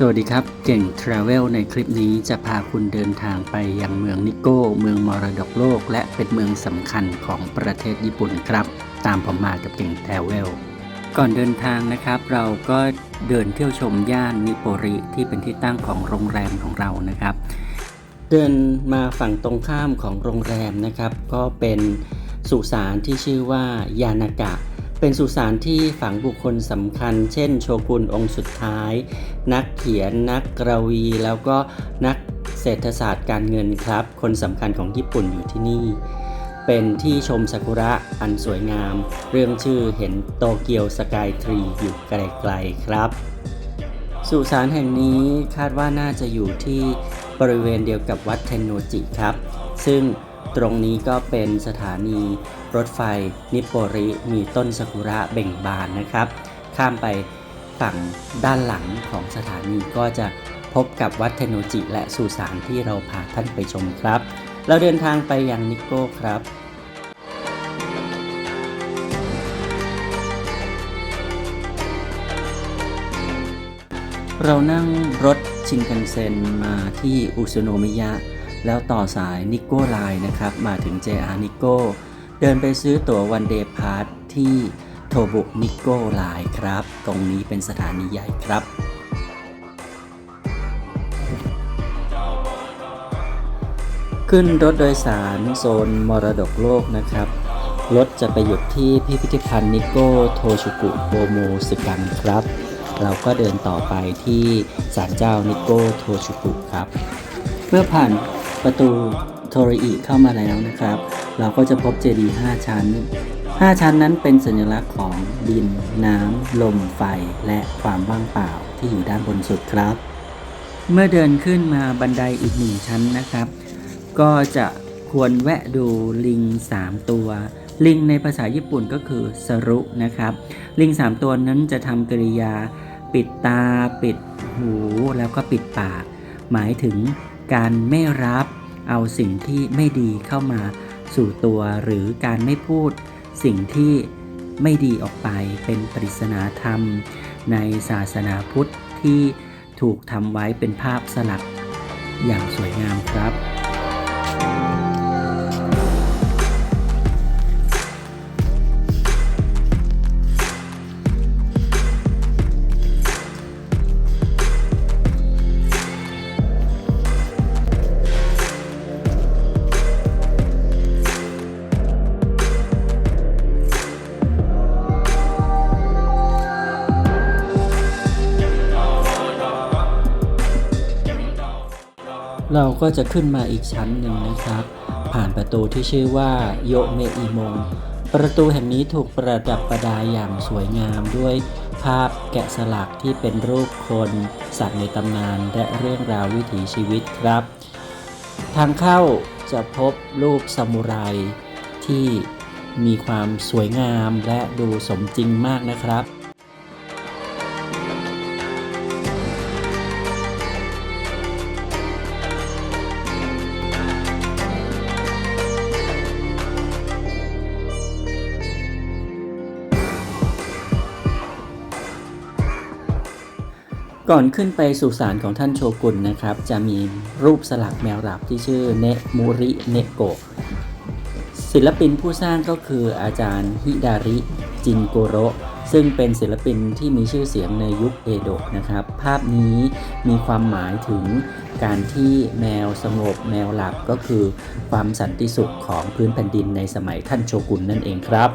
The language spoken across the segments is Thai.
สวัสดีครับ เก่ง Travel ในคลิปนี้จะพาคุณเดินทางไปยังเมืองนิโก้ เมืองมรดกโลก และเป็นเมืองสำคัญของประเทศญี่ปุ่นครับ ตามผมมากับเก่ง Travel ก่อนเดินทางนะครับ เราก็เดินเที่ยวชมย่านนิโปริที่เป็นที่ตั้งของโรงแรมของเรานะครับ เดินมาฝั่งตรงข้ามของโรงแรมนะครับ ก็เป็นสุสานที่ชื่อว่ายานากะ เป็นสุสานที่ฝังบุคคลสำคัญ เช่น โชกุนองค์สุดท้าย นักเขียนนักกรวี แล้วก็นักเศรษฐศาสตร์การเงินครับ คนสำคัญของญี่ปุ่นอยู่ที่นี่ เป็นที่ชมซากุระอันสวยงาม เรื่องชื่อเห็นโตเกียวสกายทรีอยู่ไกลๆครับ สุสานแห่งนี้คาดว่าน่าจะอยู่ที่บริเวณเดียวกับวัดเทนโนจิครับ ซึ่ง ตรงนี้ก็เป็นสถานีรถไฟนิโปริ มีต้นซากุระเบ่งบานนะครับ ข้ามไปฝั่งด้านหลังของสถานีก็จะพบกับวัดเทโนจิและสุสานที่เราพาท่านไปชมครับ เราเดินทางไปยังนิโก้ครับเรานั่งรถชินคันเซ็นมาที่อุซุโนมิยะ แล้วต่อสายนิโก้ไลน์นะครับ มาถึง JR นิโก้เดินไปซื้อตั๋ววันเดย์พาร์ทที่โทบุนิโก้ไลน์ครับ ตรงนี้เป็นสถานีใหญ่ครับขึ้นรถโดยสารโซนมรดกโลกนะครับ รถจะไปหยุดที่พิพิธภัณฑ์นิโก้โทชุกุโบโมสึกันครับ เราก็เดินต่อไปที่ศาลเจ้านิโก้โทชุกุครับ เมื่อผ่าน ประตูโทริอิเข้ามาแล้วนะครับ เราก็จะพบเจดีย์5ชั้น 5 ชั้นนั้นเป็นสัญลักษณ์ของดิน น้ำ ลม ไฟ และความว่างเปล่าที่อยู่ด้านบนสุดครับ เมื่อเดินขึ้นมาบันไดอีกหนึ่งชั้นนะครับ ก็จะควรแวะดูลิง 3 ตัว ลิงในภาษาญี่ปุ่นก็คือสรุนะครับ ลิง 3 ตัวนั้นจะทำกริยา ปิดตา ปิดหู แล้วก็ปิดปาก หมายถึง การไม่รับเอาสิ่งที่ไม่ดีเข้ามาสู่ตัวหรือการไม่พูดสิ่งที่ไม่ดีออกไปเป็นปริศนาธรรม ในศาสนาพุทธที่ถูกทำไว้เป็นภาพสลักอย่างสวยงามครับ เราก็จะขึ้นมาอีกชั้นหนึ่งนะครับ ผ่านประตูที่ชื่อว่าโยเมอิมง ประตูแห่งนี้ถูกประดับประดาอย่างสวยงามด้วยภาพแกะสลักที่เป็นรูปคน สัตว์ในตำนานและเรื่องราววิถีชีวิตครับ ทางเข้าจะพบรูปซามูไรที่มีความสวยงามและดูสมจริงมากนะครับ ก่อนขึ้นไปสู่ศาลของท่านโชกุนนะครับ จะมีรูปสลักแมวหลับที่ชื่อเนมูริเนโกะศิลปินผู้สร้างก็คืออาจารย์ฮิดาริจินโกโรซึ่งเป็นศิลปินที่มีชื่อเสียงในยุคเอโดะนะครับ ภาพนี้มีความหมายถึงการที่แมวสงบแมวหลับก็คือความสันติสุขของพื้นแผ่นดินในสมัยท่านโชกุนนั่นเองครับ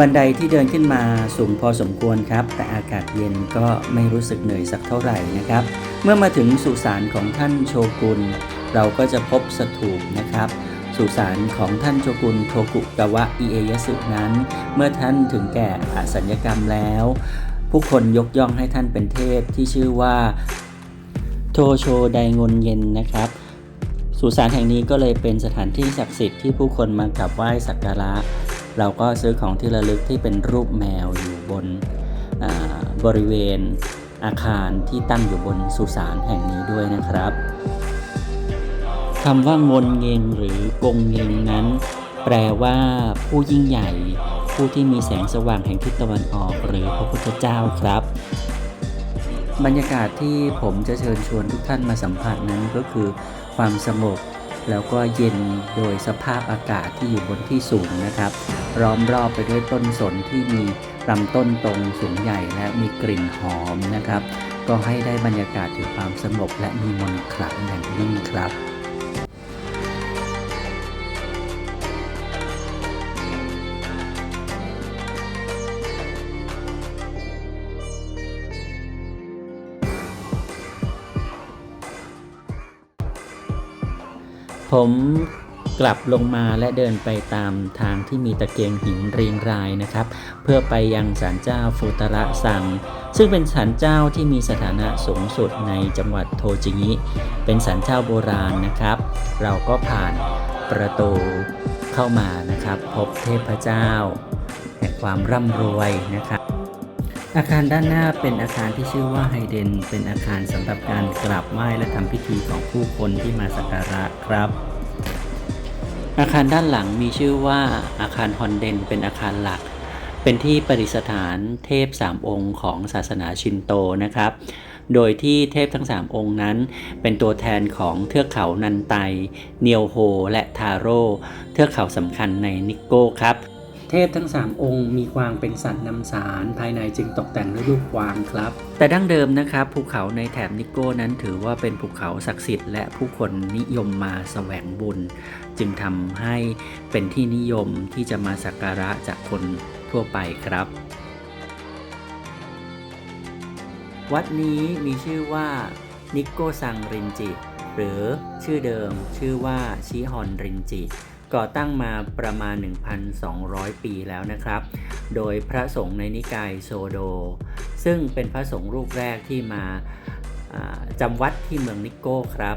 บันไดที่เดินขึ้นมาสูงพอสมควรครับ แต่อากาศเย็นก็ไม่รู้สึกเหนื่อยสักเท่าไหร่นะครับ เมื่อมาถึงสุสานของท่านโชกุน เราก็จะพบสถูปนะครับสุสานของท่านโชกุนโทกุกาวะอิเอยสึนั้น เมื่อท่านถึงแก่อสัญญกรรมแล้ว ผู้คนยกย่องให้ท่านเป็นเทพที่ชื่อว่า โทโชไดงนเย็นนะครับสุสานแห่งนี้ก็เลยเป็นสถานที่ศักดิ์สิทธิ์ที่ผู้คนมากราบไหว้สักการะ เราก็ซื้อของที่ระลึกที่เป็นรูปแมวอยู่บนบริเวณอาคารที่ตั้งอยู่บนสุสานแห่งนี้ด้วยนะครับคำว่างนเงงหรือกงเงงนั้น แปลว่าผู้ยิ่งใหญ่ ผู้ที่มีแสงสว่างแห่งทิศตะวันออก หรือพระพุทธเจ้าครับ บรรยากาศที่ผมจะเชิญชวนทุกท่านมาสัมผัสนั้นก็คือความสงบ แล้วก็เย็นโดยสภาพอากาศที่อยู่บนที่สูงนะครับ ร้อมรอบไปด้วยต้นสนที่มีลำต้นตรงสูงใหญ่และมีกลิ่นหอมนะครับ ก็ให้ได้บรรยากาศถึงความสงบและมีมนต์ขลังอย่างยิ่งครับ ผมกลับลงมาและเดินไปตามทางที่มีตะเกียงหินเรียงรายนะครับ เพื่อไปยังศาลเจ้าฟูตระซัง ซึ่งเป็นศาลเจ้าที่มีสถานะสูงสุดในจังหวัดโทจิงิ เป็นศาลเจ้าโบราณนะครับ เราก็ผ่านประตูเข้ามานะครับ พบเทพเจ้าแห่งความร่ำรวยนะครับ อาคารด้านหน้าเป็นอาคารที่ชื่อว่าไฮเดน เป็นอาคารสำหรับการกราบไหว้และทำพิธีของผู้คนที่มาสักการะครับ อาคารด้านหลังมีชื่อว่าอาคารฮอนเดน เป็นอาคารหลัก เป็นที่ประดิษฐานเทพสามองค์ของศาสนาชินโตนะครับ โดยที่เทพทั้ง 3 องค์นั้น เป็นตัวแทนของเทือกเขานันไต เนียวโฮ และทาโร่ เทือกเขาสำคัญในนิโก้ครับ เทพทั้ง 3 องค์มีกวางเป็นสัตว์นำสาร ภายในจึงตกแต่งด้วยรูปกวางครับ แต่ดั้งเดิมนะครับภูเขาในแถบนิโก้นั้นถือว่าเป็นภูเขาศักดิ์สิทธิ์และผู้คนนิยมมาแสวงบุญ จึงทำให้เป็นที่นิยมที่จะมาสักการะจากคนทั่วไปครับ วัดนี้มีชื่อว่านิโกซังรินจิ หรือชื่อเดิมชื่อว่าชิฮอนรินจิ ก่อตั้งมาประมาณ 1,200 ปีแล้วนะครับ โดยพระสงฆ์ในนิกายโซโด ซึ่งเป็นพระสงฆ์รูปแรกที่มาจำวัดที่เมืองนิโก้ครับ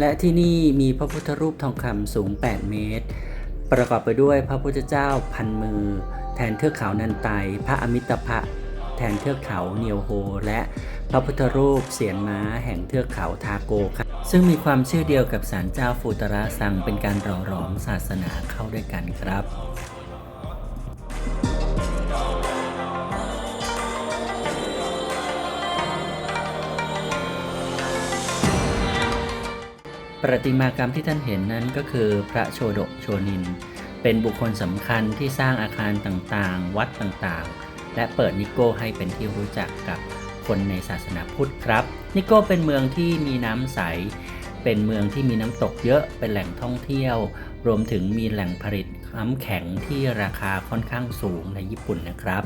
และที่นี่มีพระพุทธรูปทองคำสูง 8 เมตร ประกอบไปด้วยพระพุทธเจ้าพันมือ แทนเทือกเขานันไต พระอมิตภะ ทนเทือกเขาเนียวโฮ และพระพุทธรูปเสียนม้าแห่งเทือกเขาทาโกครับซึ่งมีความเชื่อเดียวกับศาลเจ้าฟูตระซังเป็นการหล่อหลอมศาสนาเข้าด้วยกันครับประติมากรรมที่ท่านเห็นนั้นก็คือพระโชดกโชนิน เป็นบุคคลสำคัญที่สร้างอาคารต่างๆ วัดต่างๆ และเปิดนิโก้ให้เป็นที่รู้จักกับคนในศาสนาพุทธครับ นิโก้เป็นเมืองที่มีน้ำใส เป็นเมืองที่มีน้ำตกเยอะเป็นแหล่งท่องเที่ยว รวมถึงมีแหล่งผลิตน้ำแข็งที่ราคาค่อนข้างสูงในญี่ปุ่นนะครับ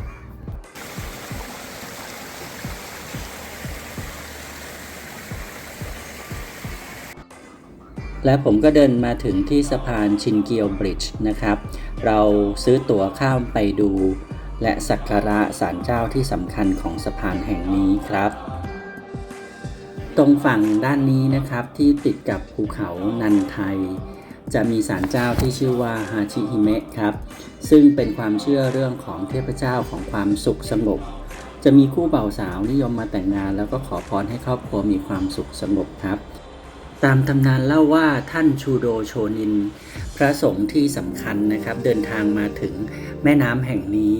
และผมก็เดินมาถึงที่สะพานชินเกียวบริดจ์นะครับ เราซื้อตั๋วข้ามไปดู และสักการะศาลเจ้าที่สำคัญของสะพานแห่งนี้ครับ ตรงฝั่งด้านนี้นะครับที่ติดกับภูเขานันไทย จะมีศาลเจ้าที่ชื่อว่าฮาชิฮิเมะครับ ซึ่งเป็นความเชื่อเรื่องของเทพเจ้าของความสุขสงบ จะมีคู่บ่าวสาวนิยมมาแต่งงาน แล้วก็ขอพรให้ครอบครัวมีความสุขสงบครับ ตามตำนานเล่าว่าท่านชูโดโชนิน พระสงฆ์ที่สำคัญนะครับ เดินทางมาถึงแม่น้ำแห่งนี้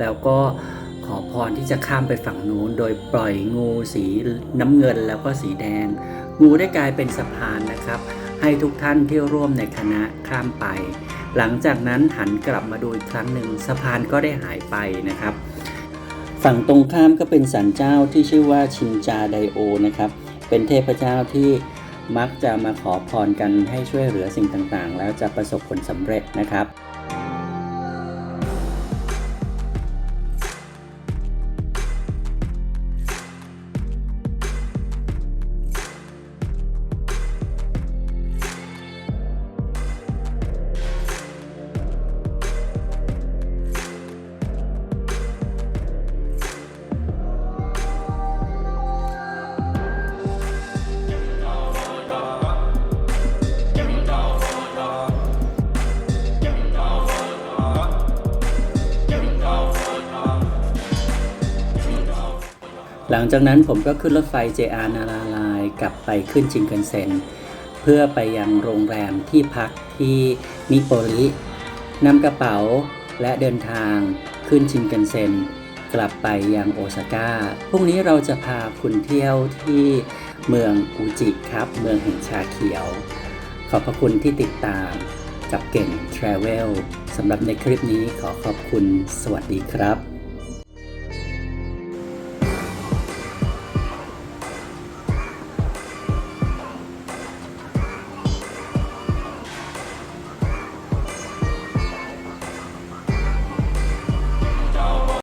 แล้วก็ขอพรที่จะข้ามไปฝั่งนู้น โดยปล่อยงูสีน้ำเงินแล้วก็สีแดง งูได้กลายเป็นสะพานนะครับ ให้ทุกท่านที่ร่วมในคณะข้ามไป หลังจากนั้นหันกลับมาดูอีกครั้งหนึ่งสะพานก็ได้หายไปนะครับ ฝั่งตรงข้ามก็เป็นศาลเจ้าที่ชื่อว่าชินจาไดโอนะครับ เป็นเทพเจ้าที่ มักจะมาขอพรกันให้ช่วยเหลือสิ่งต่างๆ แล้วจะประสบผลสำเร็จนะครับ หลังจากนั้นผมก็ขึ้นรถไฟ JR นาราลายกลับไปขึ้นชินคันเซ็น เพื่อไปยังโรงแรมที่พักที่นิโปลินำกระเป๋าและเดินทางขึ้นชินคันเซ็น กลับไปยังโอซาก้าพรุ่งนี้เราจะพาคุณเที่ยวที่เมืองอูจิครับ เมืองแห่งชาเขียว ขอบพระคุณที่ติดตามกับเก่ง Travel สำหรับในคลิปนี้ขอขอบคุณสวัสดีครับ